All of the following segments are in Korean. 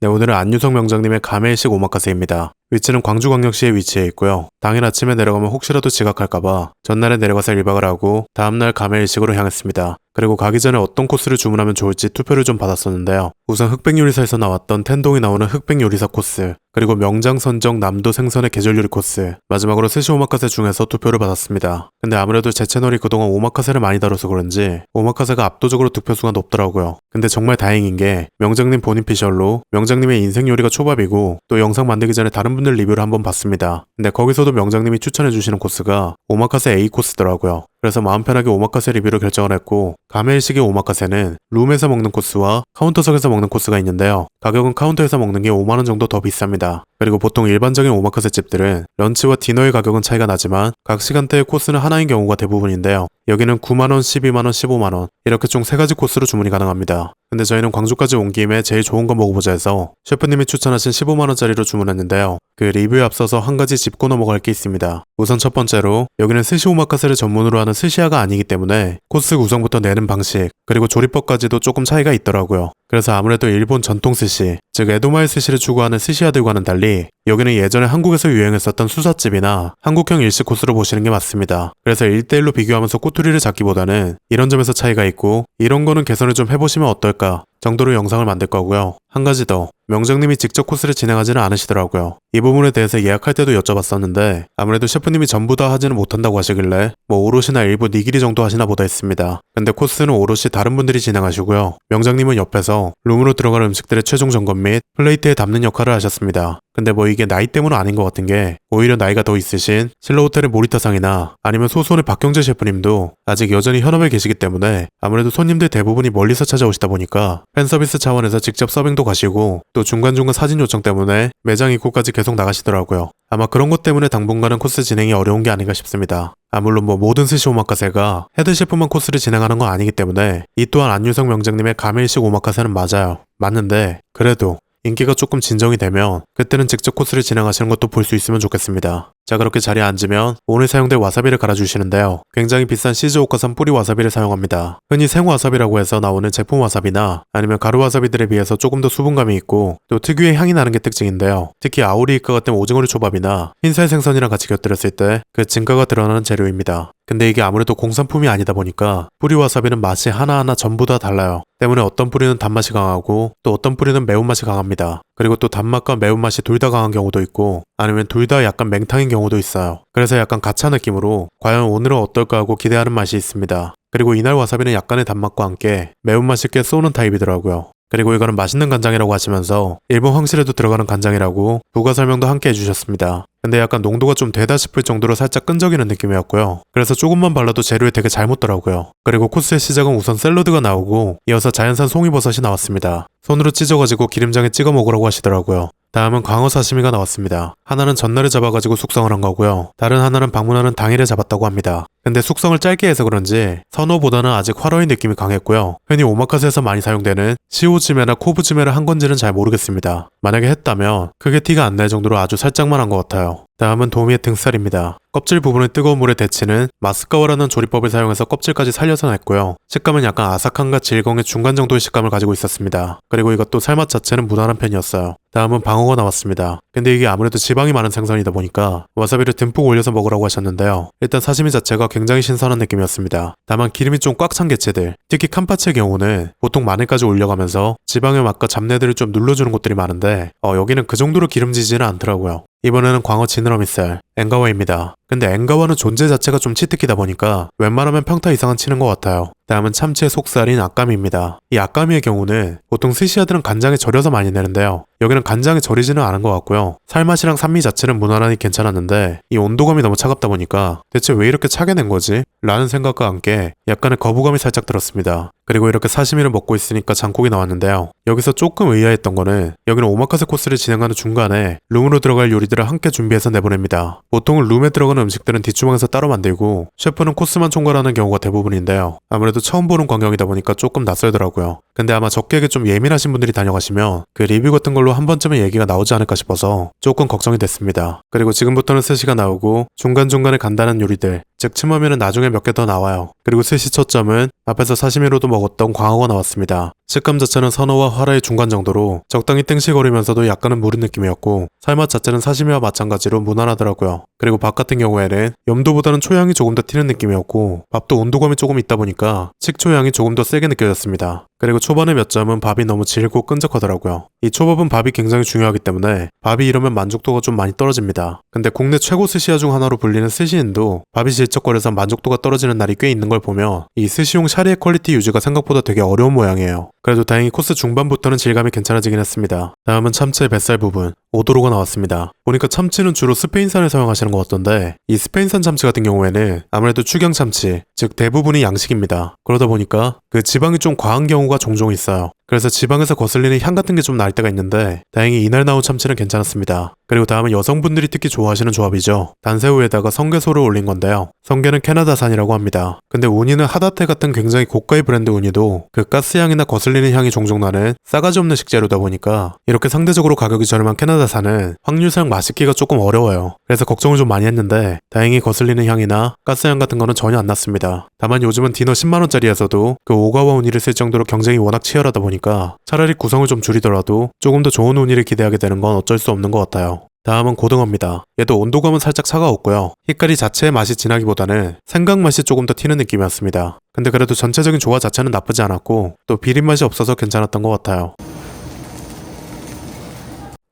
네, 오늘은 안유성 명장님의 가메일식 오마카세입니다. 위치는 광주광역시에 위치해 있고요. 당일 아침에 내려가면 혹시라도 지각할까봐 전날에 내려가서 1박을 하고 다음날 가메일식으로 향했습니다. 그리고 가기 전에 어떤 코스를 주문하면 좋을지 투표를 좀 받았었는데요. 우선 흑백요리사에서 나왔던 텐동이 나오는 흑백요리사 코스, 그리고 명장 선정 남도 생선의 계절요리 코스, 마지막으로 스시 오마카세 중에서 투표를 받았습니다. 근데 아무래도 제 채널이 그동안 오마카세를 많이 다뤄서 그런지 오마카세가 압도적으로 득표수가 높더라고요. 근데 정말 다행인 게 명장님 본인 피셜로 명장님의 인생 요리가 초밥이고 또 영상 만들기 전에 다른 분들 리뷰를 한번 봤습니다. 근데 거기서도 명장님이 추천해주시는 코스가 오마카세 A 코스더라고요. 그래서 마음 편하게 오마카세 리뷰를 결정을 했고 가메일식의 오마카세는 룸에서 먹는 코스와 카운터석에서 먹는 코스가 있는데요. 가격은 카운터에서 먹는 게 5만원 정도 더 비쌉니다. 그리고 보통 일반적인 오마카세 집들은 런치와 디너의 가격은 차이가 나지만 각 시간대의 코스는 하나인 경우가 대부분인데요. 여기는 9만원, 12만원, 15만원 이렇게 총 3가지 코스로 주문이 가능합니다. 근데 저희는 광주까지 온 김에 제일 좋은 거 먹어보자 해서 셰프님이 추천하신 15만원짜리로 주문했는데요. 그 리뷰에 앞서서 한 가지 짚고 넘어갈 게 있습니다. 우선 첫 번째로 여기는 스시 오마카세를 전문으로 하는 스시야가 아니기 때문에 코스 구성부터 내는 방식 그리고 조리법까지도 조금 차이가 있더라고요. 그래서 아무래도 일본 전통 스시, 즉 에도마일 스시를 추구하는 스시야들과는 달리 여기는 예전에 한국에서 유행했었던 수사집이나 한국형 일식 코스로 보시는 게 맞습니다. 그래서 1대1로 비교하면서 꼬투리를 잡기보다는 이런 점에서 차이가 있고 이런 거는 개선을 좀 해보시면 어떨까 정도로 영상을 만들 거고요. 한 가지 더. 명정님이 직접 코스를 진행하지는 않으시더라고요. 이 부분에 대해서 예약할 때도 여쭤봤었는데 아무래도 셰프님이 전부 다 하지는 못한다고 하시길래 뭐 오롯이나 일부 니기리 정도 하시나 보다 했습니다. 근데 코스는 오롯이 다른 분들이 진행하시고요. 명장님은 옆에서 룸으로 들어갈 음식들의 최종 점검 및 플레이트에 담는 역할을 하셨습니다. 근데 뭐 이게 나이 때문은 아닌 것 같은 게 오히려 나이가 더 있으신 실로호텔의 모리타상이나 아니면 소손의 박경재 셰프님도 아직 여전히 현업에 계시기 때문에 아무래도 손님들 대부분이 멀리서 찾아오시다 보니까 팬서비스 차원에서 직접 서빙도 가시고 또 중간중간 사진 요청 때문에 매장 입구까지 계속 나가시더라고요. 아마 그런 것 때문에 당분간은 코스 진행이 어려운 게 아닌가 싶습니다. 아 물론 뭐 모든 스시 오마카세가 헤드 셰프만 코스를 진행하는 건 아니기 때문에 이 또한 안유성 명장님의 가메일식 오마카세는 맞아요. 맞는데 그래도 인기가 조금 진정이 되면 그때는 직접 코스를 진행하시는 것도 볼 수 있으면 좋겠습니다. 자 그렇게 자리에 앉으면 오늘 사용될 와사비를 갈아주시는데요. 굉장히 비싼 시즈오카산 뿌리 와사비를 사용합니다. 흔히 생와사비라고 해서 나오는 제품 와사비나 아니면 가루 와사비들에 비해서 조금 더 수분감이 있고 또 특유의 향이 나는 게 특징인데요. 특히 아오리이카 같은 오징어류 초밥이나 흰살 생선이랑 같이 곁들였을 때그 진가가 드러나는 재료입니다. 근데 이게 아무래도 공산품이 아니다 보니까 뿌리 와사비는 맛이 하나하나 전부 다 달라요. 때문에 어떤 뿌리는 단맛이 강하고 또 어떤 뿌리는 매운맛이 강합니다. 그리고 또 단맛과 매운맛이 둘 다 강한 경우도 있고 아니면 둘 다 약간 맹탕인 경우도 있어요. 그래서 약간 가차 느낌으로 과연 오늘은 어떨까 하고 기대하는 맛이 있습니다. 그리고 이날 와사비는 약간의 단맛과 함께 매운맛이 꽤 쏘는 타입이더라고요. 그리고 이거는 맛있는 간장이라고 하시면서 일본 황실에도 들어가는 간장이라고 부가 설명도 함께 해주셨습니다. 근데 약간 농도가 좀 되다 싶을 정도로 살짝 끈적이는 느낌이었고요. 그래서 조금만 발라도 재료에 되게 잘 묻더라고요. 그리고 코스의 시작은 우선 샐러드가 나오고 이어서 자연산 송이버섯이 나왔습니다. 손으로 찢어가지고 기름장에 찍어 먹으라고 하시더라고요. 다음은 광어 사시미가 나왔습니다. 하나는 전날에 잡아가지고 숙성을 한 거고요. 다른 하나는 방문하는 당일에 잡았다고 합니다. 근데 숙성을 짧게 해서 그런지 선호보다는 아직 화로의 느낌이 강했고요. 흔히 오마카세에서 많이 사용되는 시오즈메나 코브즈메를 한 건지는 잘 모르겠습니다. 만약에 했다면 크게 티가 안 날 정도로 아주 살짝만 한 것 같아요. 다음은 도미의 등살입니다. 껍질 부분을 뜨거운 물에 데치는 마스카와라는 조리법을 사용해서 껍질까지 살려서 냈고요. 식감은 약간 아삭함과 질감의 중간 정도의 식감을 가지고 있었습니다. 그리고 이것도 살맛 자체는 무난한 편이었어요. 다음은 방어가 나왔습니다. 근데 이게 아무래도 지방이 많은 생선이다 보니까 와사비를 듬뿍 올려서 먹으라고 하셨는데요. 일단 사시미 자체가 굉장히 신선한 느낌이었습니다. 다만 기름이 좀 꽉 찬 개체들, 특히 캄파치의 경우는 보통 마늘까지 올려가면서 지방의 맛과 잡내들을 좀 눌러주는 곳들이 많은데 어, 여기는 그 정도로 기름지지는 않더라고요. 이번에는 광어 지느러미살, 엥가와입니다. 근데 엥가와는 존재 자체가 좀 치트키다 보니까 웬만하면 평타 이상은 치는 것 같아요. 다음은 참치의 속살인 아까미입니다. 이 아까미의 경우는 보통 스시야들은 간장에 절여서 많이 내는데요. 여기는 간장에 절이지는 않은 것 같고요. 살맛이랑 산미 자체는 무난하니 괜찮았는데 이 온도감이 너무 차갑다 보니까 대체 왜 이렇게 차게 낸 거지? 라는 생각과 함께 약간의 거부감이 살짝 들었습니다. 그리고 이렇게 사시미를 먹고 있으니까 장국이 나왔는데요. 여기서 조금 의아했던 거는 여기는 오마카세 코스를 진행하는 중간에 룸으로 들어갈 요리들을 함께 준비해서 내보냅니다. 보통 룸에 들어가는 음식들은 뒷주방에서 따로 만들고 셰프는 코스만 총괄하는 경우가 대부분인데요. 아무래도 처음 보는 광경이다 보니까 조금 낯설더라고요. 근데 아마 적객에 좀 예민하신 분들이 다녀가시면 그 리뷰 같은 걸로 한 번쯤은 얘기가 나오지 않을까 싶어서 조금 걱정이 됐습니다. 그리고 지금부터는 스시가 나오고 중간중간에 간단한 요리들 즉 츠마미는 나중에 몇 개 더 나와요. 그리고 스시 초점은 앞에서 사시미로도 먹었던 광어가 나왔습니다. 식감 자체는 선어와 화라의 중간 정도로 적당히 땡시거리면서도 약간은 무른 느낌이었고 살맛 자체는 사시미와 마찬가지로 무난하더라고요. 그리고 밥 같은 경우에는 염도보다는 초향이 조금 더 튀는 느낌이었고 밥도 온도감이 조금 있다 보니까 식초향이 조금 더 세게 느껴졌습니다. 그리고 초반에 몇 점은 밥이 너무 질고 끈적하더라고요. 이 초밥은 밥이 굉장히 중요하기 때문에 밥이 이러면 만족도가 좀 많이 떨어집니다. 근데 국내 최고 스시야 중 하나로 불리는 스시인도 밥이 질척거려서 만족도가 떨어지는 날이 꽤 있는 걸 보면 이 스시용 샤리의 퀄리티 유지가 생각보다 되게 어려운 모양이에요. 그래도 다행히 코스 중반부터는 질감이 괜찮아지긴 했습니다. 다음은 참치의 뱃살 부분. 오도로가 나왔습니다. 보니까 참치는 주로 스페인산을 사용하시는 것 같던데 이 스페인산 참치 같은 경우에는 아무래도 축양 참치, 즉 대부분이 양식입니다. 그러다 보니까 그 지방이 좀 과한 경우가 종종 있어요. 그래서 지방에서 거슬리는 향 같은 게 좀 날 때가 있는데 다행히 이날 나온 참치는 괜찮았습니다. 그리고 다음은 여성분들이 특히 좋아하시는 조합이죠. 단새우에다가 성게소를 올린 건데요. 성게는 캐나다산이라고 합니다. 근데 우니는 하다테 같은 굉장히 고가의 브랜드 우니도 그 가스향이나 거슬리는 향이 종종 나는 싸가지 없는 식재료다 보니까 이렇게 상대적으로 가격이 저렴한 캐나다산은 확률상 맛있기가 조금 어려워요. 그래서 걱정을 좀 많이 했는데 다행히 거슬리는 향이나 가스향 같은 거는 전혀 안 났습니다. 다만 요즘은 디너 10만원짜리에서도 그 오가와 우니를 쓸 정도로 경쟁이 워낙 치열하다 보니까 차라리 구성을 좀 줄이더라도 조금 더 좋은 우니를 기대하게 되는 건 어쩔 수 없는 것 같아요. 다음은 고등어입니다. 얘도 온도감은 살짝 차가웠고요. 히카리 자체의 맛이 진하기보다는 생강 맛이 조금 더 튀는 느낌이었습니다. 근데 그래도 전체적인 조화 자체는 나쁘지 않았고 또 비린 맛이 없어서 괜찮았던 것 같아요.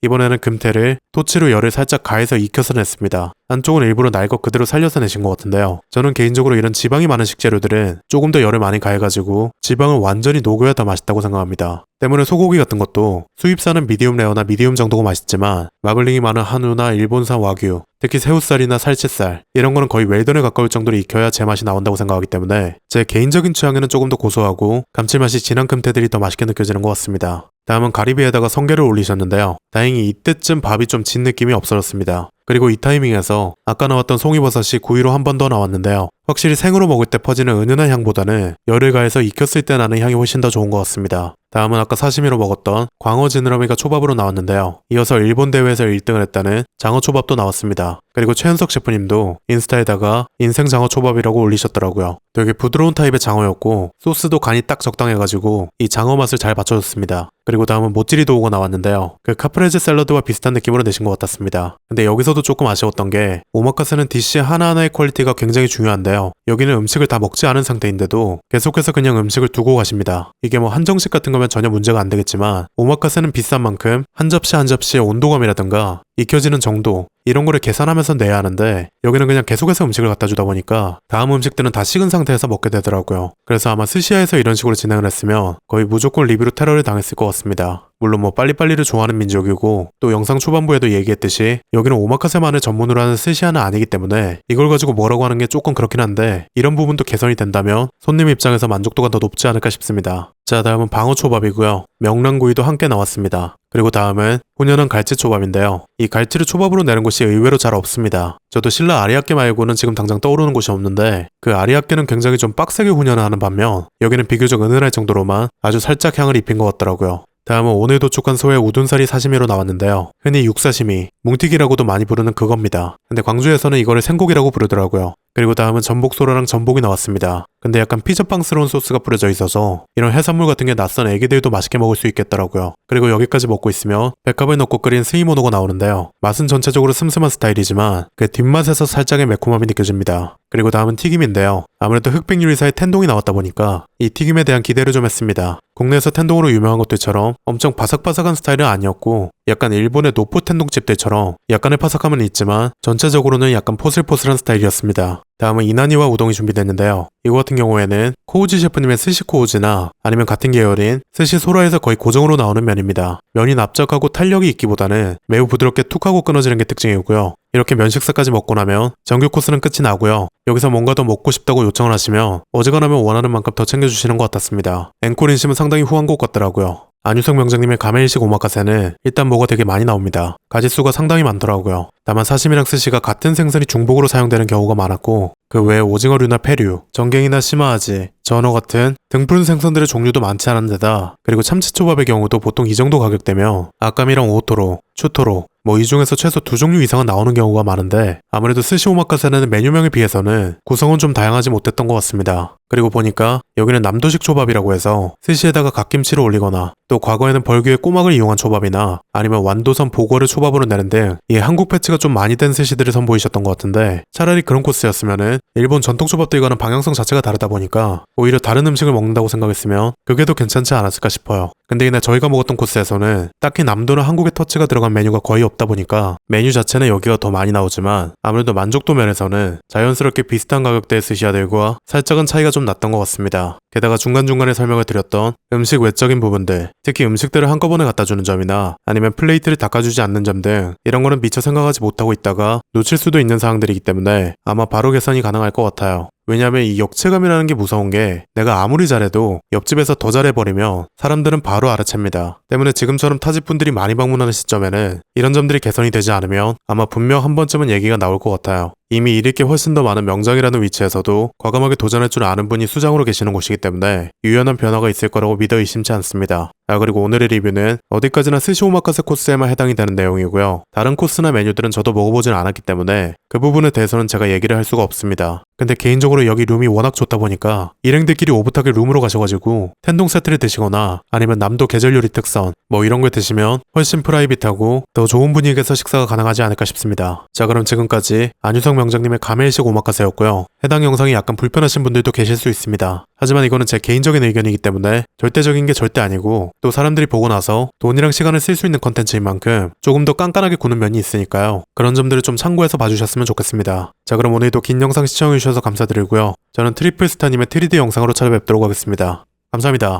이번에는 금태를 토치로 열을 살짝 가해서 익혀서 냈습니다. 한쪽은 일부러 날 것 그대로 살려서 내신 것 같은데요. 저는 개인적으로 이런 지방이 많은 식재료들은 조금 더 열을 많이 가해가지고 지방을 완전히 녹여야 더 맛있다고 생각합니다. 때문에 소고기 같은 것도 수입산은 미디움 레어나 미디움 정도가 맛있지만 마블링이 많은 한우나 일본산 와규, 특히 새우살이나 살치살 이런 거는 거의 웰던에 가까울 정도로 익혀야 제맛이 나온다고 생각하기 때문에 제 개인적인 취향에는 조금 더 고소하고 감칠맛이 진한 금태들이 더 맛있게 느껴지는 것 같습니다. 다음은 가리비에다가 성게를 올리셨는데요. 다행히 이때쯤 밥이 좀 진 느낌이 없어졌습니다. 그리고 이 타이밍에서 아까 나왔던 송이버섯이 구이로 한 번 더 나왔는데요. 확실히 생으로 먹을 때 퍼지는 은은한 향보다는 열을 가해서 익혔을 때 나는 향이 훨씬 더 좋은 것 같습니다. 다음은 아까 사시미로 먹었던 광어 지느러미가 초밥으로 나왔는데요. 이어서 일본 대회에서 1등을 했다는 장어 초밥도 나왔습니다. 그리고 최현석 셰프님도 인스타에다가 인생 장어 초밥이라고 올리셨더라고요. 되게 부드러운 타입의 장어였고 소스도 간이 딱 적당해가지고 이 장어 맛을 잘 맞춰줬습니다. 그리고 다음은 모찌리 도우가 나왔는데요. 그 카프레제 샐러드와 비슷한 느낌으로 내신 것 같았습니다. 근데 여기서도 조금 아쉬웠던 게 오마카세는 디시 하나하나의 퀄리티가 굉장히 중요한데 요. 여기는 음식을 다 먹지 않은 상태인데도 계속해서 그냥 음식을 두고 가십니다. 이게 뭐 한정식 같은 거면 전혀 문제가 안 되겠지만 오마카세는 비싼 만큼 한 접시 한 접시의 온도감이라든가 익혀지는 정도 이런 거를 계산하면서 내야 하는데 여기는 그냥 계속해서 음식을 갖다 주다 보니까 다음 음식들은 다 식은 상태에서 먹게 되더라고요. 그래서 아마 스시야에서 이런 식으로 진행을 했으면 거의 무조건 리뷰로 테러를 당했을 것 같습니다. 물론 뭐 빨리빨리를 좋아하는 민족이고 또 영상 초반부에도 얘기했듯이 여기는 오마카세만을 전문으로 하는 스시야는 아니기 때문에 이걸 가지고 뭐라고 하는 게 조금 그렇긴 한데 이런 부분도 개선이 된다면 손님 입장에서 만족도가 더 높지 않을까 싶습니다. 자 다음은 방어초밥이고요. 명란구이도 함께 나왔습니다. 그리고 다음은 훈연한 갈치초밥인데요. 이 갈치를 초밥으로 내는 곳이 의외로 잘 없습니다. 저도 신라 아리아케 말고는 지금 당장 떠오르는 곳이 없는데 그 아리아케는 굉장히 좀 빡세게 훈연하는 반면 여기는 비교적 은은할 정도로만 아주 살짝 향을 입힌 것 같더라고요. 다음은 오늘 도축한 소의 우둔살이 사시미로 나왔는데요. 흔히 육사시미, 뭉티기라고도 많이 부르는 그겁니다. 근데 광주에서는 이거를 생고기라고 부르더라고요. 그리고 다음은 전복소라랑 전복이 나왔습니다. 근데 약간 피자빵스러운 소스가 뿌려져 있어서 이런 해산물 같은 게 낯선 애기들도 맛있게 먹을 수 있겠더라고요. 그리고 여기까지 먹고 있으면 백합을 넣고 끓인 스이모노가 나오는데요. 맛은 전체적으로 슴슴한 스타일이지만 그 뒷맛에서 살짝의 매콤함이 느껴집니다. 그리고 다음은 튀김인데요. 아무래도 흑백 요리사의 텐동이 나왔다 보니까 이 튀김에 대한 기대를 좀 했습니다. 국내에서 텐동으로 유명한 것들처럼 엄청 바삭바삭한 스타일은 아니었고 약간 일본의 노포 텐동집들처럼 약간의 바삭함은 있지만 전체적으로는 약간 포슬포슬한 스타일이었습니다. 다음은 이나니와 우동이 준비됐는데요. 이거 같은 경우에는 코우지 셰프님의 스시 코우지나 아니면 같은 계열인 스시 소라에서 거의 고정으로 나오는 면입니다. 면이 납작하고 탄력이 있기보다는 매우 부드럽게 툭하고 끊어지는 게 특징이고요. 이렇게 면 식사까지 먹고 나면 정규 코스는 끝이 나고요. 여기서 뭔가 더 먹고 싶다고 요청을 하시면 어지간하면 원하는 만큼 더 챙겨주시는 것 같았습니다. 앵콜 인심은 상당히 후한 것 같더라고요. 안유성 명장님의 가메일식 오마카세는 일단 뭐가 되게 많이 나옵니다. 가지수가 상당히 많더라고요. 다만 사시미랑 스시가 같은 생선이 중복으로 사용되는 경우가 많았고 그 외에 오징어류나 페류, 전갱이나 시마아지, 전어 같은 등푸른 생선들의 종류도 많지 않은 데다 그리고 참치초밥의 경우도 보통 이 정도 가격대며 아까미랑 오토로, 추토로, 뭐 이 중에서 최소 두 종류 이상은 나오는 경우가 많은데 아무래도 스시 오마카세는 메뉴명에 비해서는 구성은 좀 다양하지 못했던 것 같습니다. 그리고 보니까 여기는 남도식 초밥이라고 해서 스시에다가 갓김치를 올리거나 또 과거에는 벌교의 꼬막을 이용한 초밥이나 아니면 완도선 보거를 초밥으로 내는 등 이 한국 패치가 좀 많이 된 스시들을 선보이셨던 것 같은데 차라리 그런 코스였으면은 일본 전통 초밥들과는 방향성 자체가 다르다 보니까 오히려 다른 음식을 먹는다고 생각했으면 그게 더 괜찮지 않았을까 싶어요. 근데 이날 저희가 먹었던 코스에서는 딱히 남도나 한국의 터치가 들어간 메뉴가 거의 없다 보니까 메뉴 자체는 여기가 더 많이 나오지만 아무래도 만족도 면에서는 자연스럽게 비슷한 가격대의 스시야들과 살짝은 차이가 좀 났던 것 같습니다. 게다가 중간중간에 설명을 드렸던 음식 외적인 부분들, 특히 음식들을 한꺼번에 갖다 주는 점이나 아니면 플레이트를 닦아주지 않는 점 등 이런 거는 미처 생각하지 못하고 있다가 놓칠 수도 있는 사항들이기 때문에 아마 바로 개선이 가능할 것 같아요. 왜냐면 이 역체감이라는 게 무서운 게 내가 아무리 잘해도 옆집에서 더 잘해버리면 사람들은 바로 알아챕니다. 때문에 지금처럼 타집분들이 많이 방문하는 시점에는 이런 점들이 개선이 되지 않으면 아마 분명 한 번쯤은 얘기가 나올 것 같아요. 이미 이릴 게 훨씬 더 많은 명장이라는 위치에서도 과감하게 도전할 줄 아는 분이 수장으로 계시는 곳이기 때문에 유연한 변화가 있을 거라고 믿어 의심치 않습니다. 아 그리고 오늘의 리뷰는 어디까지나 스시 오마카세 코스에만 해당이 되는 내용이고요. 다른 코스나 메뉴들은 저도 먹어보진 않았기 때문에 그 부분에 대해서는 제가 얘기를 할 수가 없습니다. 근데 개인적으로 여기 룸이 워낙 좋다 보니까 일행들끼리 오붓하게 룸으로 가셔가지고 텐동 세트를 드시거나 아니면 남도 계절 요리 특선 뭐 이런 걸 드시면 훨씬 프라이빗하고 더 좋은 분위기에서 식사가 가능하지 않을까 싶습니다. 자 그럼 지금까지 안유성 명장님의 가메일식 오마카세였고요. 해당 영상이 약간 불편하신 분들도 계실 수 있습니다. 하지만 이거는 제 개인적인 의견이기 때문에 절대적인 게 절대 아니고 또 사람들이 보고 나서 돈이랑 시간을 쓸 수 있는 컨텐츠인 만큼 조금 더 깐깐하게 구는 면이 있으니까요. 그런 점들을 좀 참고해서 봐주셨으면 좋겠습니다. 자 그럼 오늘도 긴 영상 시청해주셔서 감사드리고요. 저는 트리플스타님의 3D 영상으로 찾아뵙도록 하겠습니다. 감사합니다.